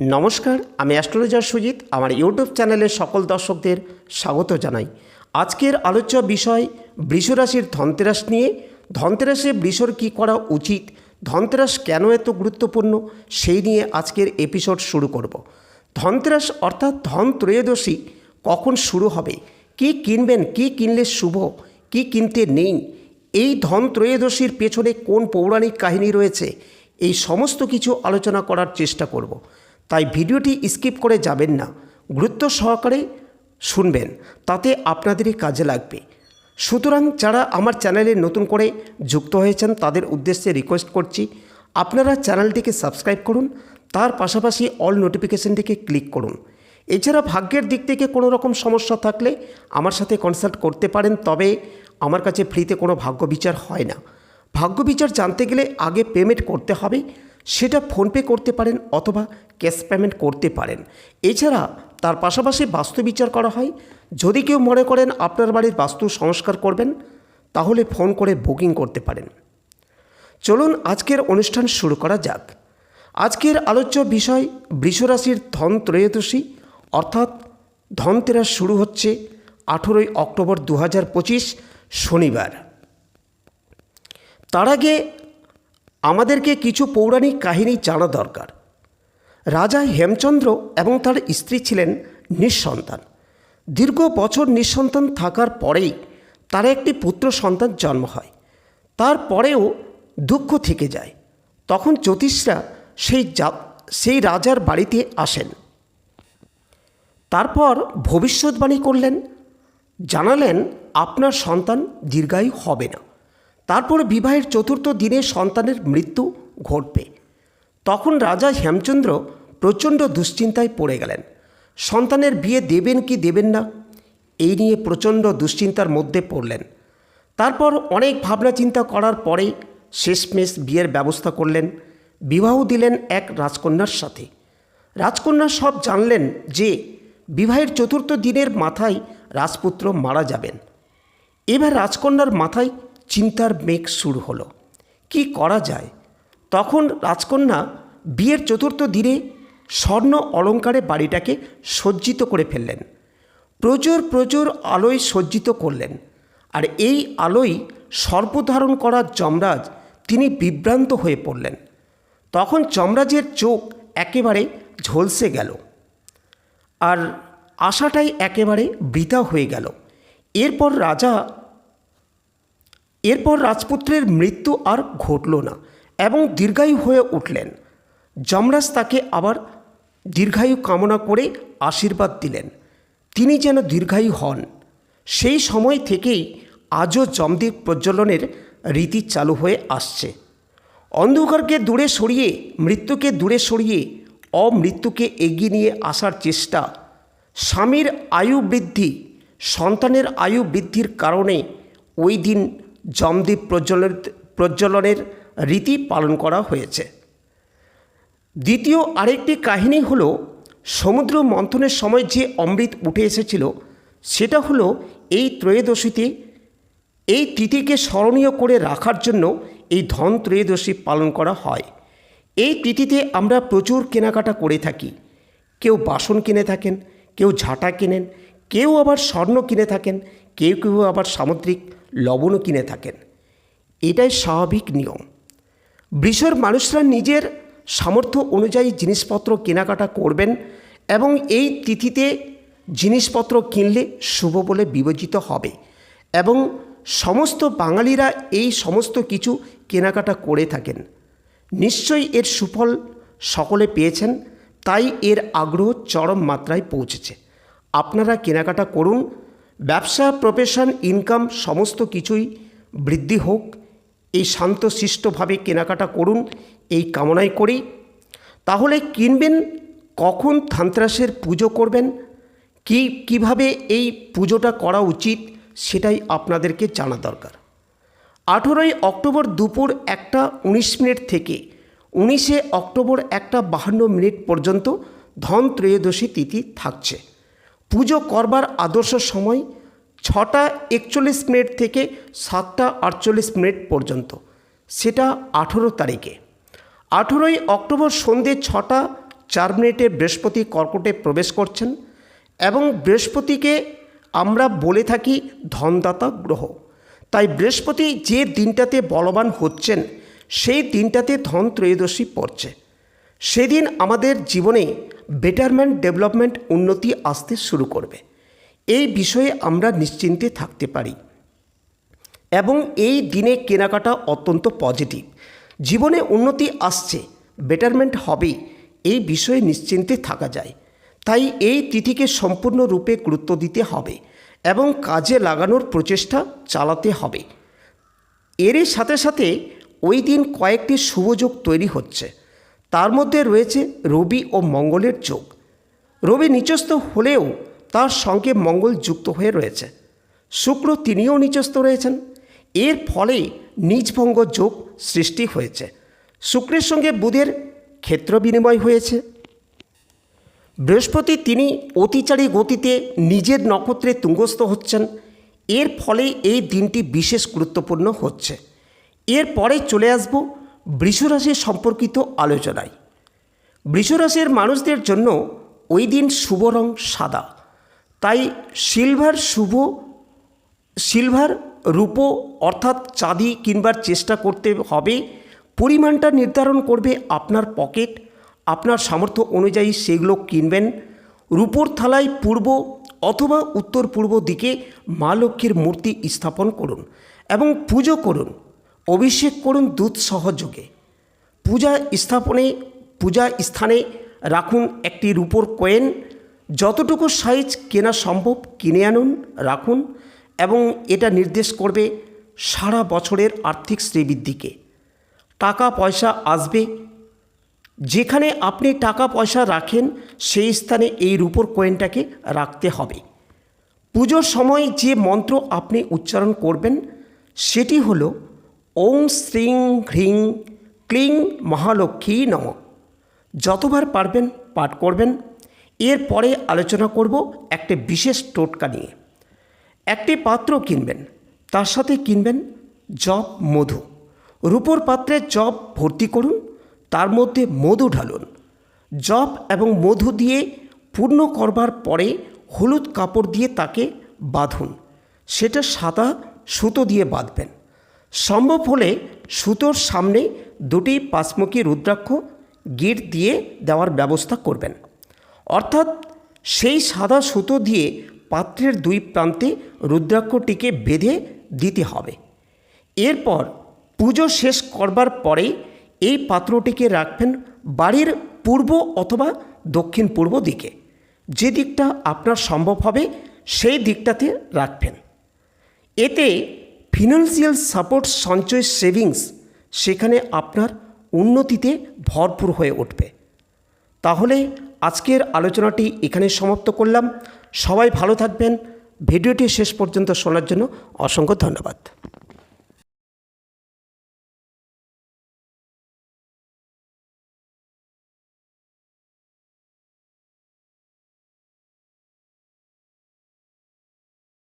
নমস্কার, আমি অ্যাস্ট্রোলজার সুজিত, আমার ইউটিউব চ্যানেলের সকল দর্শকদের স্বাগত জানাই। আজকের আলোচ্য বিষয় বৃষরাশির ধনতেরাস নিয়ে। ধনতেরাসে বৃষর কী করা উচিত? ধনতেরাস কেন এত গুরুত্বপূর্ণ? সেই নিয়ে আজকের এপিসোড শুরু করব। ধনতেরাস অর্থাৎ ধন ত্রয়োদশী কখন শুরু হবে? কি কিনবেন, কি কিনলে শুভ? কি কিনতে নেই? এই ধন ত্রয়োদশীর পেছনে কোন পৌরাণিক কাহিনী রয়েছে? এই সমস্ত কিছু আলোচনা করার চেষ্টা করব। তাই ভিডিওটি স্কিপ করে যাবেন না। গুরুত্ব সহকারে শুনবেন। তাতে আপনাদেরই কাজে লাগবে। সুতরাং যারা আমার চ্যানেলে নতুন করে যুক্ত হয়েছেন, তাদের উদ্দেশ্যে রিকোয়েস্ট করছি, আপনারা চ্যানেলটিকে সাবস্ক্রাইব করুন, তার পাশাপাশি অল নোটিফিকেশনটিকে ক্লিক করুন। এছাড়া ভাগ্যের দিক থেকে কোনো রকম সমস্যা থাকলে আমার সাথে কনসাল্ট করতে পারেন, তবে আমার কাছে ফ্রিতে কোনো ভাগ্য বিচার হয় না। ভাগ্য বিচার জানতে গেলে আগে পেমেন্ট করতে হবে। সেটা ফোনপে করতে পারেন অথবা ক্যাশ পেমেন্ট করতে পারেন। এছাড়া তার পাশাপাশি বাস্তু বিচার করা হয়। যদি কেউ মনে করেন আপনার বাড়ির বাস্তু সংস্কার করবেন, তাহলে ফোন করে বুকিং করতে পারেন। চলুন আজকের অনুষ্ঠান শুরু করা যাক। আজকের আলোচ্য বিষয় বৃষরাশির ধন ত্রয়োদশী, অর্থাৎ ধনতেরাস শুরু হচ্ছে আঠেরোই অক্টোবর দু হাজার পঁচিশ শনিবার। তার আগে আমাদেরকে কিছু পৌরাণিক কাহিনী জানা দরকার। রাজা হেমচন্দ্র এবং তার স্ত্রী ছিলেন নিঃসন্তান। দীর্ঘ বছর নিঃসন্তান থাকার পরেই তার একটি পুত্র সন্তান জন্ম হয়। তারপরেও দুঃখ থেকে যায়। তখন জ্যোতিষরা সেই সেই রাজার বাড়িতে আসেন। তারপর ভবিষ্যৎবাণী করলেন, জানালেন আপনার সন্তান দীর্ঘায়ু হবে না। তারপর বিবাহের চতুর্থ দিনে সন্তানের মৃত্যু ঘটবে। তখন রাজা হেমচন্দ্র প্রচণ্ড দুশ্চিন্তায় পড়ে গেলেন। সন্তানের বিয়ে দেবেন কি দেবেন না, এই নিয়ে প্রচণ্ড দুশ্চিন্তার মধ্যে পড়লেন। তারপর অনেক ভাবনা চিন্তা করার পরে শেষমেশ বিয়ের ব্যবস্থা করলেন। বিবাহ দিলেন এক রাজকন্যার সাথে। রাজকন্যা সব জানলেন যে বিবাহের চতুর্থ দিনের মাথায় রাজপুত্র মারা যাবেন। এবার রাজকন্যার মাথায় চিন্তার মেঘ শুরু হলো। কি করা যায়? তখন রাজকন্যা বিয়ের চতুর্থ দিনে স্বর্ণ অলঙ্কারে বাড়িটাকে সজ্জিত করে ফেললেন। প্রচুর প্রচুর আলোয় সজ্জিত করলেন। আর এই আলোয় সর্বধারণ করা যমরাজ তিনি বিভ্রান্ত হয়ে পড়লেন। তখন যমরাজের চোখ একেবারে ঝলসে গেল। আর আশাটাই একেবারে বৃথা হয়ে গেল। এরপর রাজা এরপর রাজপুত্রের মৃত্যু আর ঘটল না এবং দীর্ঘায়ু হয়ে উঠলেন। যমরাজ তাকে আবার দীর্ঘায়ু কামনা করে আশীর্বাদ দিলেন। তিনি যেন দীর্ঘায়ু হন। সেই সময় থেকেই আজও যমদ্বীপ প্রজ্বলনের রীতি চালু হয়ে আসছে। অন্ধকারকে দূরে সরিয়ে, মৃত্যুকে দূরে সরিয়ে, অমৃত্যুকে এগিয়ে নিয়ে আসার চেষ্টা। স্বামীর আয়ু বৃদ্ধি, সন্তানের আয়ু বৃদ্ধির কারণে ওই দিন যমদ্বীপ প্রজ্বলনের প্রজ্বলনের রীতি পালন করা হয়েছে। দ্বিতীয় আরেকটি কাহিনী হল, সমুদ্র মন্থনের সময় যে অমৃত উঠে এসেছিল, সেটা হলো এই ত্রয়োদশীতে, এই তিথিকে স্মরণীয় করে রাখার জন্য এই ধন ত্রয়োদশী পালন করা হয়। এই তিথিতে আমরা প্রচুর কেনাকাটা করে থাকি। কেউ বাসন কিনে থাকেন, কেউ ঝাঁটা কেনেন, কেউ আবার স্বর্ণ কিনে থাকেন, কেউ কেউ আবার সামুদ্রিক লবণও কিনে থাকেন। এটাই স্বাভাবিক নিয়ম। বৃষর মানুষরা নিজের সামর্থ্য অনুযায়ী জিনিসপত্র কেনাকাটা করবেন এবং এই তিথিতে জিনিসপত্র কিনলে শুভ বলে বিবেচিত হবে এবং সমস্ত বাঙালিরা এই সমস্ত কিছু কেনাকাটা করে থাকেন। নিশ্চয়ই এর সুফল সকলে পেয়েছেন, তাই এর আগ্রহ চরম মাত্রায় পৌঁছেছে। আপনারা কেনাকাটা করুন ব্যবসা প্রফেশন ইনকাম সমস্ত কিছুই বৃদ্ধি হোক, এই শান্তশিষ্টভাবে কেনাকাটা করুন, এই কামনাই করি। তাহলে কিনবেন, কখন ধানত্রাসের পুজো করবেন, কি, কীভাবে এই পুজোটা করা উচিত, সেটাই আপনাদেরকে জানা দরকার। আঠেরোই অক্টোবর দুপুর একটা উনিশ মিনিট থেকে উনিশে অক্টোবর একটা বাহান্ন মিনিট পর্যন্ত ধন ত্রয়োদশী তিথি থাকছে। পুজো করবার আদর্শ সময় ছটা একচল্লিশ মিনিট থেকে সাতটা আটচল্লিশ মিনিট পর্যন্ত। সেটা আঠেরো তারিখে। আঠেরোই অক্টোবর সন্ধে ছটা চার মিনিটে বৃহস্পতি কর্কটে প্রবেশ করছেন এবং বৃহস্পতিকে আমরা বলে থাকি ধনদাতা গ্রহ। তাই বৃহস্পতি যে দিনটাতে বলবান হচ্ছেন, সেই দিনটাতে ধন ত্রয়োদশী পড়ছে। সেদিন আমাদের জীবনে বেটারমেন্ট ডেভেলপমেন্ট উন্নতি আসতে শুরু করবে। এই বিষয়ে আমরা নিশ্চিন্তে থাকতে পারি। এবং এই দিনে কেনাকাটা অত্যন্ত পজিটিভ জীবনে উন্নতি আসছে বেটারমেন্ট হবে এই বিষয়ে নিশ্চিন্তে থাকা যায়। তাই এই তিথিকে সম্পূর্ণরূপে গুরুত্ব দিতে হবে এবং কাজে লাগানোর প্রচেষ্টা চালাতে হবে। এরই সাথে সাথে ওই দিন কয়েকটি শুভযোগ তৈরি হচ্ছে। তার মধ্যে রয়েছে রবি ও মঙ্গলের যোগ। রবি নিচস্থ হলেও তার সঙ্গে মঙ্গল যুক্ত হয়ে রয়েছে। শুক্র তিনিও নিচস্থ রয়েছেন। এর ফলে নিজভঙ্গ যোগ সৃষ্টি হয়েছে। শুক্রের সঙ্গে বুধের ক্ষেত্র বিনিময় হয়েছে। বৃহস্পতি তিনি অতিচারী গতিতে নিজের নক্ষত্রে তুঙ্গস্থ হচ্ছেন। এর ফলে এই দিনটি বিশেষ গুরুত্বপূর্ণ হচ্ছে। এরপরে চলে আসব বৃষরাশি সম্পর্কিত আলোচনায়। বৃষরাশির মানুষদের জন্য ওই দিন শুভ রং সাদা। তাই সিলভার শুভ, সিলভার রূপো অর্থাৎ চাঁদি কিনবার চেষ্টা করতে হবে। পরিমাণটা নির্ধারণ করবে আপনার পকেট। আপনার সামর্থ্য অনুযায়ী সেগুলো কিনবেন। রূপোর থালায় পূর্ব অথবা উত্তর পূর্ব দিকে মা লক্ষ্মীর মূর্তি স্থাপন করুন এবং পুজো করুন। অভিষেক করুন দুধ সহযোগে। পূজা স্থাপনে, পূজা স্থানে রাখুন একটি রূপোর কয়েন। যতটুকু সাইজ কেনা সম্ভব কিনে আনুন, রাখুন এবং এটা নির্দেশ করবে সারা বছরের আর্থিক শ্রীবৃদ্ধিকে। টাকা পয়সা আসবে। যেখানে আপনি টাকা পয়সা রাখেন, সেই স্থানে এই রূপোর কয়েনটাকে রাখতে হবে। পুজোর সময় যে মন্ত্র আপনি উচ্চারণ করবেন, সেটি হল ওং শ্রীং হ্রিং ক্লিং মহালক্ষ্মী নম। যতবার পারবেন পাঠ করবেন। এরপরে আলোচনা করব একটি বিশেষ টোটকা নিয়ে। একটি পাত্র কিনবেন, তার সাথে কিনবেন জব মধু। রূপোর পাত্রে জব ভর্তি করুন, তার মধ্যে মধু ঢালুন। জব এবং মধু দিয়ে পূর্ণ করবার পরে হলুদ কাপড় দিয়ে তাকে বাঁধুন। সেটা সাদা সুতো দিয়ে বাঁধবেন। সম্ভব হলে সুতোর সামনে দুটি পাঁচমুখী রুদ্রাক্ষ গিট দিয়ে দেওয়ার ব্যবস্থা করবেন। অর্থাৎ সেই সাদা সুতো দিয়ে পাত্রের দুই প্রান্তে রুদ্রাক্ষটিকে বেঁধে দিতে হবে। এরপর পুজো শেষ করবার পরে এই পাত্রটিকে রাখবেন বাড়ির পূর্ব অথবা দক্ষিণ পূর্ব দিকে। যে দিকটা আপনার সম্ভব হবে, সেই দিকটাতে রাখবেন। এতে ফিনান্সিয়াল সাপোর্ট সঞ্চয় সেভিংস সেখানে আপনার উন্নতিতে ভরপুর হয়ে উঠবে। তাহলে আজকের আলোচনাটি এখানে সমাপ্ত করলাম। সবাই ভালো থাকবেন। ভিডিওটি শেষ পর্যন্ত শোনার জন্য অসংখ্য ধন্যবাদ।